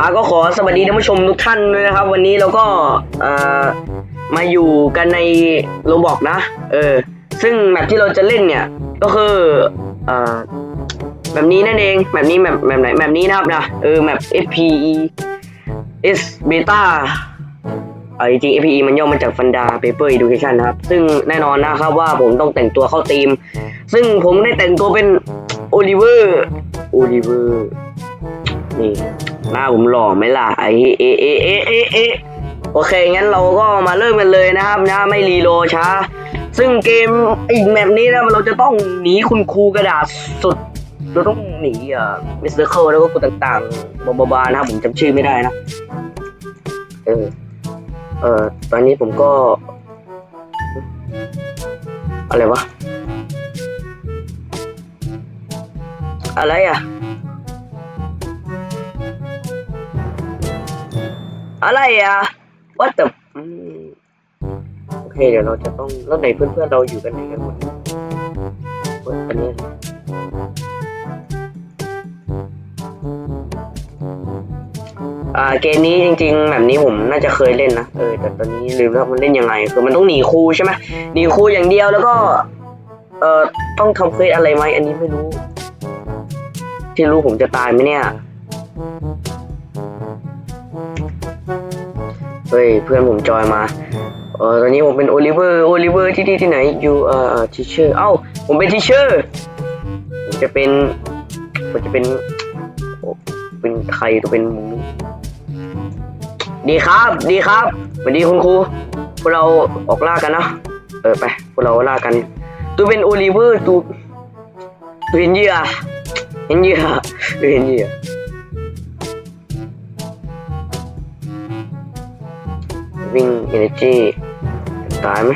อ่าก็ขอสวัสดีท่านผู้ชมทุกท่านด้วยนะครับ วันนี้เราก็อ่อมาอยู่กันในโรบอกนะ เออ ซึ่งแมปที่เราจะเล่นเนี่ย ก็คืออ่อแบบนี้นั่นเองแบบนี้แบบแบบไหนแบบนี้นะครับนะเออแมป FPE S Beta เออจริง FPE มันย่อมาจาก Funda Paper Education นะครับ ซึ่งแน่นอนนะครับว่าผมต้องแต่งตัวเข้าธีม ซึ่งผมได้แต่งตัวเป็นโอลิเวอร์โอลิเวอร์ นี่หน้าผมหล่อไหมล่ะไอเอเอเอเอเอโอเค งั้นเราก็มาเริ่มกันเลยนะครับนะไม่รีโลช้า ซึ่งเกมอีกแมปนี้นะเราจะต้องหนีคุณครูกระดาษสุด เราต้องหนีอะมิสเตอร์เคิลแล้วก็คนต่างๆบาๆนะครับผมจำชื่อไม่ได้นะ เออ เออตอนนี้ผมก็ อะไรวะ อะไรอะ อะไรอะ what the โอเค เดี๋ยวเราจะต้องแล้วไหนเพื่อนๆเราอยู่กันไหนกันหมดเฮ้ยอันนี้อ่าเกมนี้จริง ๆ แบบนี้ผมน่าจะเคยเล่นนะเออแต่ตอนนี้ลืมแล้วมันเล่นยังไงคือมันต้องหนีครูใช่ไหมหนีครูอย่างเดียวแล้วก็ เอ่อต้องทำเควสอะไรไหมอันนี้ไม่รู้ ที่รู้ผมจะตายไหมเนี่ย เฮ้ยเพื่อนผมจอยมาเออตอนนี้ผมเป็นโอลิเวอร์โอลิเวอร์ที่ที่ที่ไหนอยู่เอ่อทีเชอร์เอ้าผมเป็นทีเชอร์ผมจะเป็นผมจะเป็นเป็นใครตัวเป็นมึงดีครับ ดีครับสวัสดีคุณครูพวกเราออกล่ากันเนะเออไปพวกเราล่ากันตัวเป็นโอลิเวอร์ตัวตัวเห็นเหยื่อเห็นเหยื่อตัวเห็นเหยื่อ วิ่ง energy ตายไหม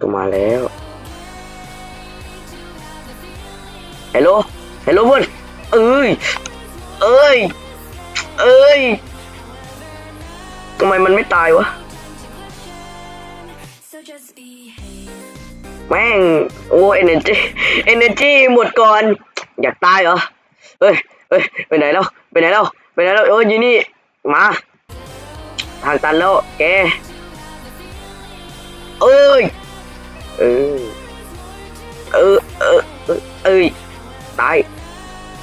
ตัวมาแล้วฮัลโหลฮัลโหลเพื่อนเอ้ย เอ้ย เอ้ยทำไมมันไม่ตายวะ แม่ง โอ้ energy energy หมดก่อน อยากตายเหรอ เฮ้ยเฮ้ยไปไหนแล้ว ไปไหนแล้ว ไปไหนแล้วเอออยู่นี่ มา ทางตันแล้วแกเอ้ยเออเออเออเอ้ยตาย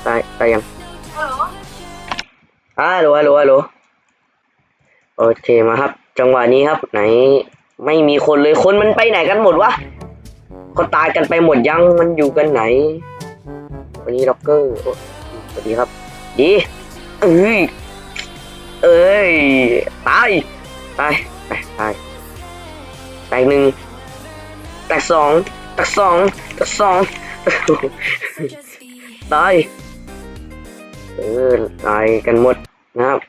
ตายตายยังฮัลโหลฮัลโหลฮัลโหลโอเคมาครับ จังหวะนี้ครับ ไหน ไม่มีคนเลยคนมันไปไหนกันหมดวะเขาตายกันไปหมดยังมันอยู่กันไหน วันนี้ล็อกเกอร์สวัสดีครับ ดีเอ้ย เอ้ย ตาย ตาย ตายตายแตกหนึ่งแตกสองแตกสองแตกสองตาย เออ ตายกันหมดนะครับ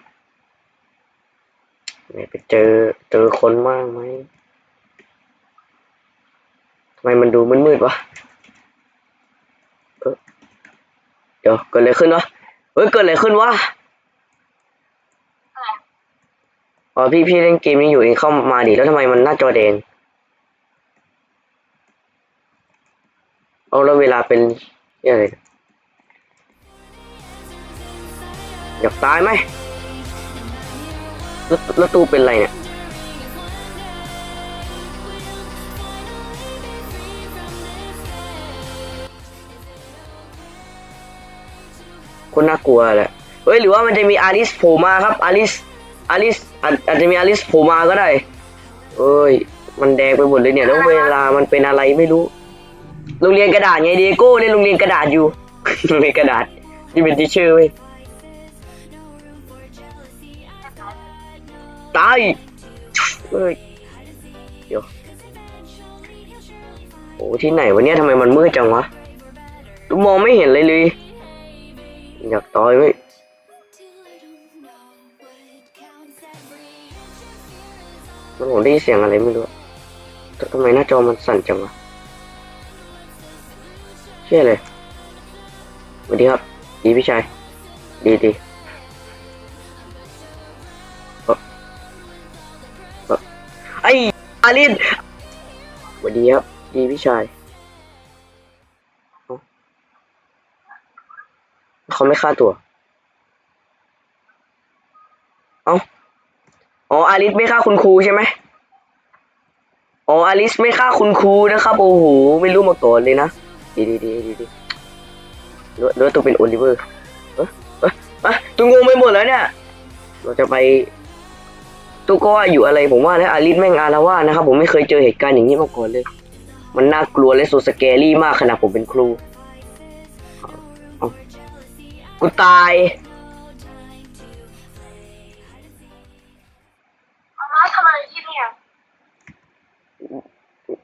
ไม่ไปเจอเจอคนมากไหมทำไมมันดูมืดๆวะเดี๋ยวเกิดอะไรขึ้นวะเฮ้ยเกิดอะไรขึ้นวะ อ๋อพี่พี่เล่นเกมนี้อยู่เองเข้ามาดิแล้วทำไมมันหน้าจอแดงเอาแล้วเวลาเป็นยอะไรอยากตายไหมแล้วแล้วตู้เป็นไรเนี่ยคนน่ากลัวแหละเฮ้ยหรือว่ามันจะมีอาริสโผล่มาครับอาริสอาริส อาจอาจจะมีอาริสโผล่มาก็ได้ เอ้ย มันแดงไปหมดเลยเนี่ย แล้วเวลามันเป็นอะไรไม่รู้ โรงเรียนกระดาษไงเดียโก้เล่นโรงเรียนกระดาษอยู่ โรงเรียนกระดาษที่เป็นทิชเชอร์เว้ย ตาย เฮ้ย เดี๋ยว โอ้ที่ไหนวะเนี่ยทำไมมันมืดจังวะ ดูมองไม่เห็นเลยเลย อยากตายเว้ย มันผมได้ยินเสียงอะไรไม่รู้ทำไมหน้าจอมันสั่นจังวะเชื่อเลยสวัสดีครับ ดีพี่ชาย ดีดีเอ่อเอ่อไออาลินสวัสดีครับ ดีพี่ชายเอ้าเขาไม่ฆ่าตัว เอ้า อ๋ออาริสไม่ฆ่าคุณครูใช่ไหมอ๋ออาริสไม่ฆ่าคุณครูนะครับ โอ้โห ไม่รู้มาก่อนเลยนะ ดีดีดีดีดีหรือหรือว่าตัวเป็นโอลิเวอร์เอะเอะอะตัวงงไปหมดแล้วเนี่ย เราจะไปตัวก็ว่าอยู่อะไรผมว่านะอาริสแม่งอาละว่านะครับ ผมไม่เคยเจอเหตุการณ์อย่างนี้มาก่อนเลย มันน่ากลัวและโซสแกรี่มากขนาดผมเป็นครูกูตาย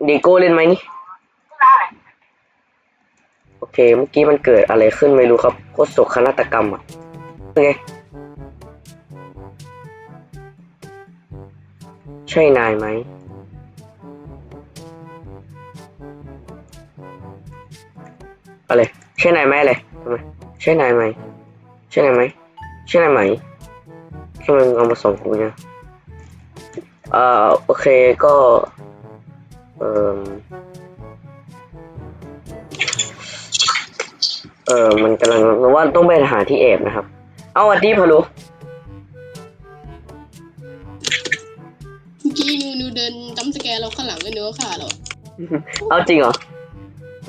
เดโก้เล่นไหมนี่ได้โอเค เมื่อกี้มันเกิดอะไรขึ้นไม่รู้ครับโคตรโศกนาฏกรรมอะไง ใช่นายไหมอะไรใช่นายไหมอะไรทำไมใช่นายไหมใช่นายไหมใช่นายไหมทำไมเอามาส่งกูเนี่ยอ่อโอเคก็ อ่อเออ มันกำลังเราว่าต้องไปหาที่แอบนะครับ เอาวัดดีพะโลุเมื่อกี้นิวนิวเดินจำสแกนเราข้างหลังแล้วนิวก็ฆ่าเราเอาจริงเหรอ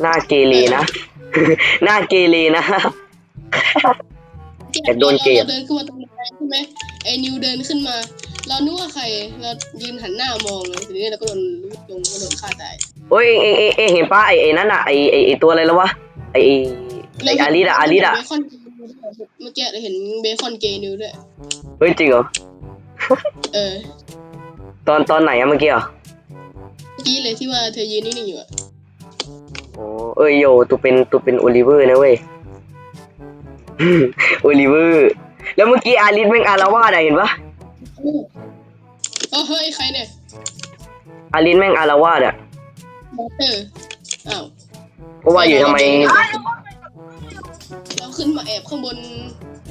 หน้าเกเรนะ หน้าเกเรนะ แต่โดนเกลียด ราเดินขึ้นมาตรงไหนใช่ไหมไอ้นิวเดินขึ้นมา เรานึกว่าใคร เรายืนหันหน้ามองเลยทีนี้เราก็โดนลงก็โดนฆ่าตายโอ้ยเอเอเอเห็นป้าไอไอนั่นอะไอไอไอตัวอะไรแล้ววะไอไอ้ไออาริดอะอาริดอะเบคอนเกย์นิวด้วยเมื่อกี้เราเห็นเบคอนเกย์นิวด้วยเฮ้ยจริงเหรอเออ ตอนตอนไหนอะเมื่อกี้เหรอเมื่อกี้เลยที่ว่าเธอยืนนิ่งๆอยู่อะโอ้เอ้ยโยตัวเป็นตัวเป็นโอลิเวอร์นะเว้ยโอลิเวอร์ แล้วเมื่อกี้อาริสแม่งอารวาสอะเห็นปะ เออเฮ้ยใครเนี่ยอาริสแม่งอารวาสอะเอออ้าวเพราะว่าอยู่ทำไมเราขึ้นมาแอบข้างบน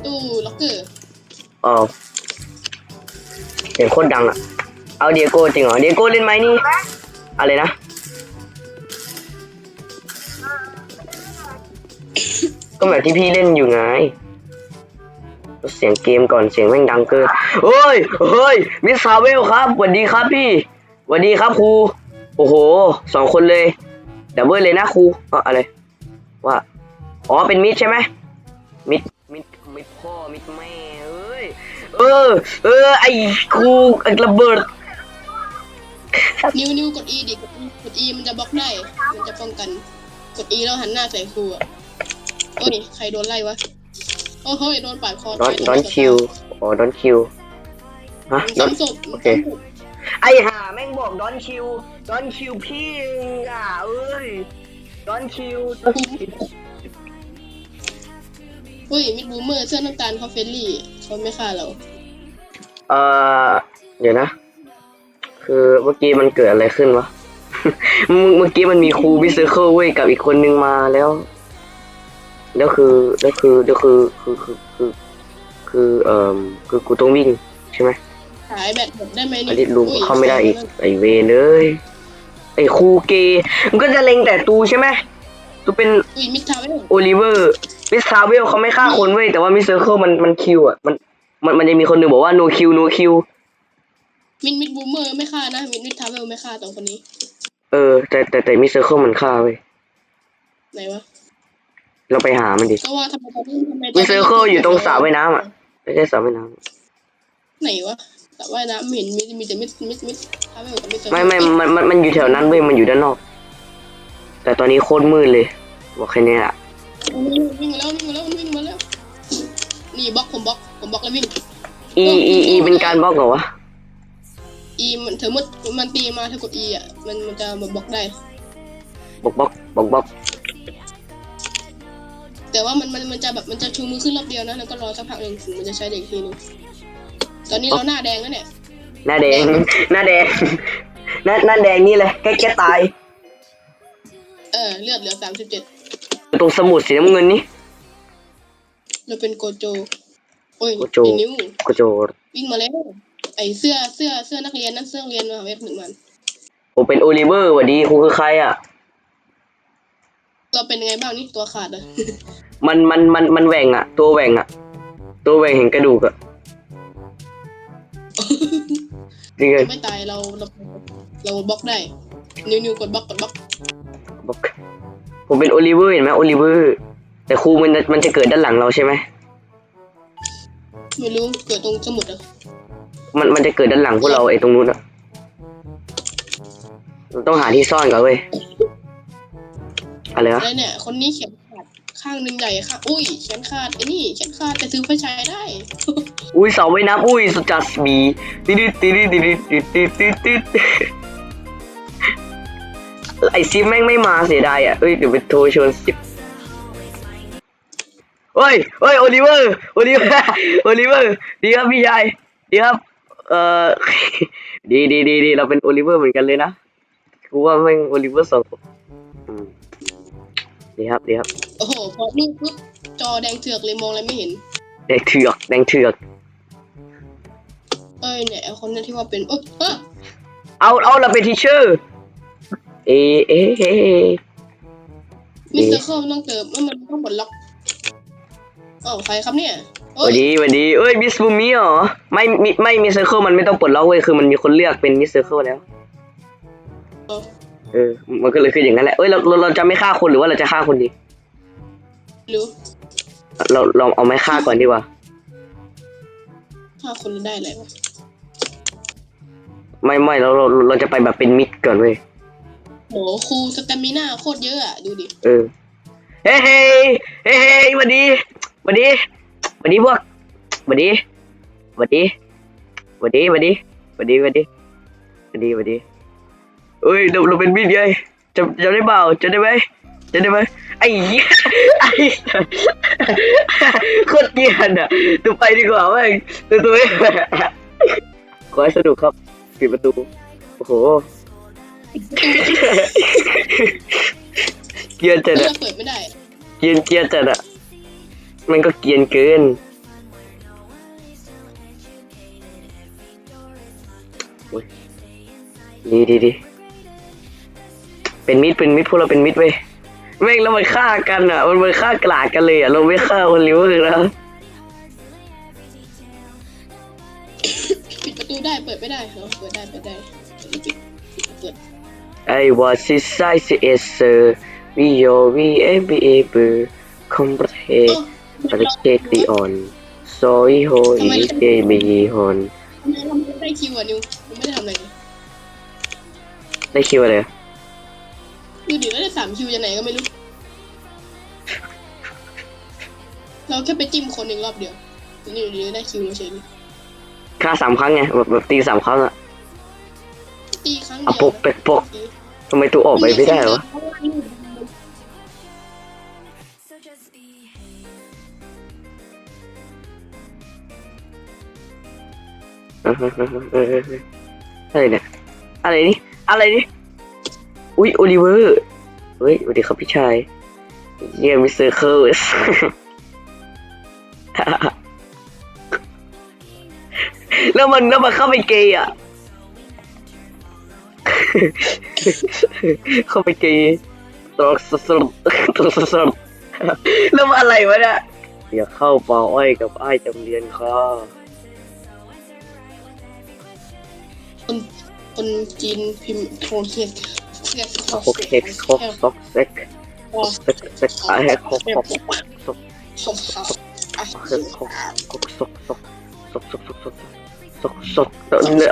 ตู้ล็อกเกอร์เออเสียงโคตรดังอะเอาเดียโก้จริงเหรอ เดียโก้เล่นไหมนี่ อะไรนะ ก็แบบที่พี่เล่นอยู่ไงลด เสียงเกมก่อนเสียงแม่งดังเกินเฮ้ยเฮ้ยมิสซาเวลครับสวัสดีครับพี่สวัสดีครับครูโอ้โหสองคนเลยดับเบิลเลยนะครูอออะไรว่าอ๋อเป็นมิดใช่ไหมมิดมิดมิดพ่อมิดแม่เอ้ยเออ เออไอ้ครูไอ้ระเบิดนิวนิ้วกด E ดิกด E กด E มันจะบล็อกได้ มันจะป้องกัน กด E แล้วหันหน้าใส่ครูอะโอ้ยใครโดนไล่วะ โอ้เฮ้ยโดนปาดคอดอนดอนคิวอ๋อดอนคิวฮะดอน ซ้ำศพโอเคไอห่าแม่งบอกดอนคิวดอนคิวพี่อะเอ้ยดอนคิวเฮ้ยมิดบูมเมอร์เสื้อน้ำตาลเขาเฟรนลี่เขาไม่ฆ่าเราเอ่อเดี๋ยวนะ คือเมื่อกี้มันเกิดอะไรขึ้นวะ เมื่อเมื่อกี้มันมีครูบิสเซอร์เคิลเว้ยกับอีกคนนึงมาแล้ว แล้วคือแล้วคือแล้วคือคือคือคือคือเอ่อคือกูต้องวิ่งใช่ไหมขายแบตหมดได้ไหมอันนี่นี้ลุงเข้าไม่ได้อีกไอเวนเอ้ยไอครูเกย์มันก็จะเล็งแต่ตูใช่ไหมตูเป็นอุ้ยมิดทาวเวลโอลิเวอร์มิสซาเวลเขาไม่ฆ่าคนเว้ยแต่ว่ามิสเซอร์เคิลมันมันคิวอะมันมันมันจะมีคนหนึ่งบอกว่า no kill no kill มิดมิดบูมเมอร์ไม่ฆ่านะมิดมิดทาวเวลไม่ฆ่าตรงคนนี้ เออแต่แต่แต่มิสเซอร์เคิลมันฆ่าเว้ยไหนวะ เราไปหามันดิ ก็ว่าทำไมตอนนี้ทำไมมิสเซอร์เคิลอยู่ตรงสระว่ายน้ำอะ ไม่ใช่สระว่ายน้ไหนวะแต่ว่ายน้ำไม่เห็นมีมีแต่มิดมิดมิดทาวเวลกับมิดำไม่ไม่มันมันมันอยู่แถวนั้นเว้ยมันอยู่ด้านนอก แต่ตอนนี้โคตรมืดเลย บอกแค่นี้แหละวิ่งมาแล้ววิ่งมาแล้ววิ่งมาแล้วนี่บล็อกผมบล็อกผมบล็อกแล้ววิ่งอีอีอีเป็นการบล็อกเหรอวะ E มันเธอมุดมันตีมาเธอกด E อะมันมันจะมาบล็อกได้ บล็อกบล็อกบล็อกบล็อก แต่ว่ามันมันมันจะแบบมันจะชูมือขึ้นรอบเดียวนะแล้วก็รอสักพักหนึ่งถึงมันจะใช้เด็กทีนึงตอนนี้เราหน้าแดงแล้วเนี่ย หน้าแดง หน้าแดง หน้าหน้าแดงนี่เลยแค่แค่ตาย เออเลือดเหลือสามสิบเจ็ดตรงสมุดสีน้ำเงินนี่ เราเป็นโกโจ โอ้ยโกโจไอ้นิ้วกูโจวิ่งมาแล้วไอเสื้อเสื้อเสื้อนักเรียนนั่นเสื้อนักเรียนมาเว็บหนึ่งมัน ผมเป็นโอลิเวอร์หวัดดีครูคือใครอะ เราเป็นยังไงบ้างนี่ตัวขาดเลย มันมันมันมันแหว่งอะตัวแหว่งอะตัวแหว่งเห็นกระดูกอะจริงเลยไม่ตายเราเราเราบล็อกได้นิวนิวกดบล็อกกดบล็อกบอกผมเป็นโอลิเวอร์เห็นไหมโอลิเวอร์แต่ครูมันจะมันจะเกิดด้านหลังเราใช่ไหมไม่รู้เกิดตรงสมุดอะมันมันจะเกิดด้านหลังพวกเราไอ้ตรงนู้นอะเราต้องหาที่ซ่อนก่อนเว้ยอะไรวะแล้วเนี่ย คนนี้เขียน ข้างหนึ่งใหญ่ค่ะ อุ้ยแขนขาดไอ้นี่แขนขาดแต่ซื้อไฟฉายได้ อุ้ยเสาไว้น้ำอุ้ยสุดจัดบีติดติดติดติดติดติดติดไอซิปแม่งไม่มาเสียดายอะเอ้ยเดี๋ยวไปโทรชวนซิปเฮ้ยเฮ้ยโอลิเวอร์โอลิเวอร์โอลิเวอร์ดีครับพี่ชายดีครับเอ่อดีดีดีดีเราเป็นโอลิเวอร์เหมือนกันเลยนะกูว่าแม่งโอลิเวอร์สองดีครับดีครับ อ้โหพอนี่ปุ๊บจอแดงเถือกเลยมองอะไรไม่เห็น แดงเถือกแดงเถือก เอ้ยเนี่ยไอ้คนนั้นที่ว่าเป็นโอ้เออเอาเอาเราเป็นทีเชอร์เอเอเอมิสเตอร์เคิลต้องเติมมันต้องปลดล็อกอ้าวใครครับเนี่ยสเอ้วัยสดีสวัสดีเอ้ยมิสบูมี่เหรอไม่มิไม่มีเซอร์เคิลมันไม่ต้องปลดล็อกเว้ยคือมันมีคนเลือกเป็นมิสเซอร์เคิลแล้วเออเออมันก็เลยคืออย่างนั้นแหละเอ้ยเราเราเราจะไม่ฆ่าคนหรือว่าเราจะฆ่าคนดี รู้เราลองเอาไม้ฆ่าก่อนดีกว่าห้าคนได้อะไรวะไม่ไม่เราเราเราจะไปแบบเป็นมิดก่อนเว้ยโหครูสเตมิน่าโคตรเยอะอะ ดูดิ เออ เฮ้ยเฮ้ยเฮ้ยเฮ้ยสวัสดีสวัสดีสวัสดีพวกสวัสดีสวัสดีสวัสดีสวัสดีสวัสดีสวัสดีสวัสดีสวัสดีเอ้ยเราเราเป็นมิดไงจำจำได้เปล่าจำได้ไหม จำได้ไหมไอ้เหี้ยไอ้โคตรเกลียดอะตัวไปดีกว่าแม่งตัวตัวไม่ขอให้สนุกครับปิดประตู โอ้โห เกลียดจัดเพื่อะเปิดไม่ได้ เกียนเกรียนจัดอะมันก็เกียนเกินดีดีดีเป็นมิดเป็นมิดพวกเราเป็นมิดเว้ย แม่งแล้วมันฆ่ากันอะ มันมันฆ่ากลาดกันเลยอะ เราไม่ฆ่าคนริ้วเลยนะปิดประตูได้เปิดไม่ได้เหรอเปิดได้เปิดได้ปิดปิดเปิดไอ้วอซิไซซีเอสวิโยวีเอบีเอเบอร์คอมประเทศประเทศลีออนโซยโฮอีเอบีฮอนทำไมเราไม่ได้คิวอะนิวเราไม่ได้ทำอะไรเลยได้คิวอะไรอะ ดูดิแล้วได้สามคิวยังไงก็ไม่รู้ เราแค่ไปจิ้มคนหนึ่งรอบเดียวนี่อยู่ดีๆได้คิวมาเฉยเลยฆ่าสามครั้งไงแบบแบบตีสามครั้งอะตีครั้งเดีอะยวปกเป็กปกทำไมตัวออกไปไม่ได้วะ So just behave. เออเออเออเออเอออะไรเนี่ยอะไรนี่อะไรนี่ อุ๊ยโอลิเวอร์เฮ้ยสวัสดีครับพี่ชายเยี่ยมมิสเตอร์เคิร์สแล้วมันแล้วมันเข้าไปเกย์อะ เข้าไปเกย์ตรอกสสดตรอกสสดแล้วมันอะไรวะเนี่ยอย่าเข้าเป่าอ้อยกับไอ้จำเรียนค่ะคนคนจีนพิมพ์โทรเคียน เคียนโคกเค็กโคกซอกเซ็กเซ็กเซ็กไอ้โคกโคกซอกสมศักดิ์อะเซ็กโคกโคกซอกซอกซอกซอกซอกซอกกซอก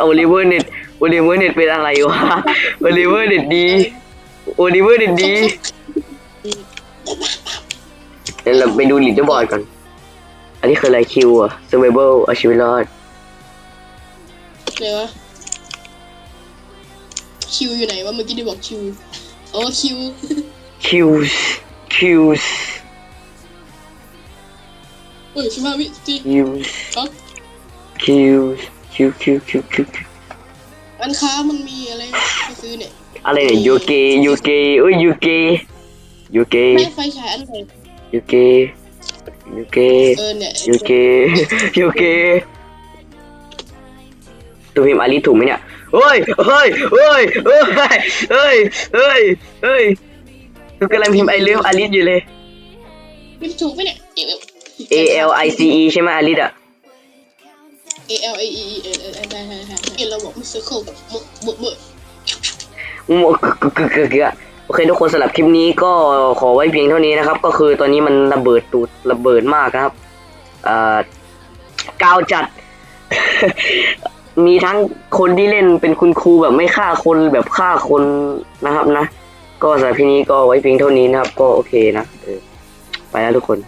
โอลิเวอร์เน็ตโอลิเวอร์เน็ตเป็นอะไรวะโอลิเวอร์เน็ตดีโอลิเวอร์เน็ตดีเดี๋ยวเราไปดูลีดเดอร์บอร์ดก่อน อันนี้คืออะไรคิวอะ survival เอาชีวิตรอดเลยว คิวอยู่ไหนวะเมื่อกี้ได้บอกคิวอ๋อคิว kills kills เอ้ยสิบห้าวิจี kills ครับ kills kill kill kill kill kill ร้านค้ามันมีอะไรให้ซื้อเนี่ยอะไรเนี่ยยูเกยูเกเอ้ยยูเกยูเกแม่ไฟฉายอันไหนยูเกยูเกเออเนี่ยยูเกยูเกตัวพิมพ์อาลีถูกไหมเนี่ย เฮ้ยเฮ้ยเฮ้ยเฮ้ยเฮ้ยเฮ้ยเฮ้ยกูกำลังพิมพ์ไอเลิฟอาลีอยู่เลยไม่ถูกไหมเนี่ย A L I C E ใช่ไหมอาลีอะ A A L A E E เออเออได้ได้ได้เห็นเราบอกมัน circle กับเบอร์เบอร์อืมกึกกึกกึกกึกอะโอเคทุกคนสำหรับคลิปนี้ก็ขอไว้เพียงเท่านี้นะครับ ก็คือตอนนี้มันระเบิดตูดระเบิดมากนะครับ เอ่อกาวจัด มีทั้งคนที่เล่นเป็นคุณครูแบบไม่ฆ่าคนแบบฆ่าคนนะครับนะ ก็สำหรับพี่นี้ก็ไว้เพียงเท่านี้นะครับ ก็โอเคนะเออไปแล้วทุกคน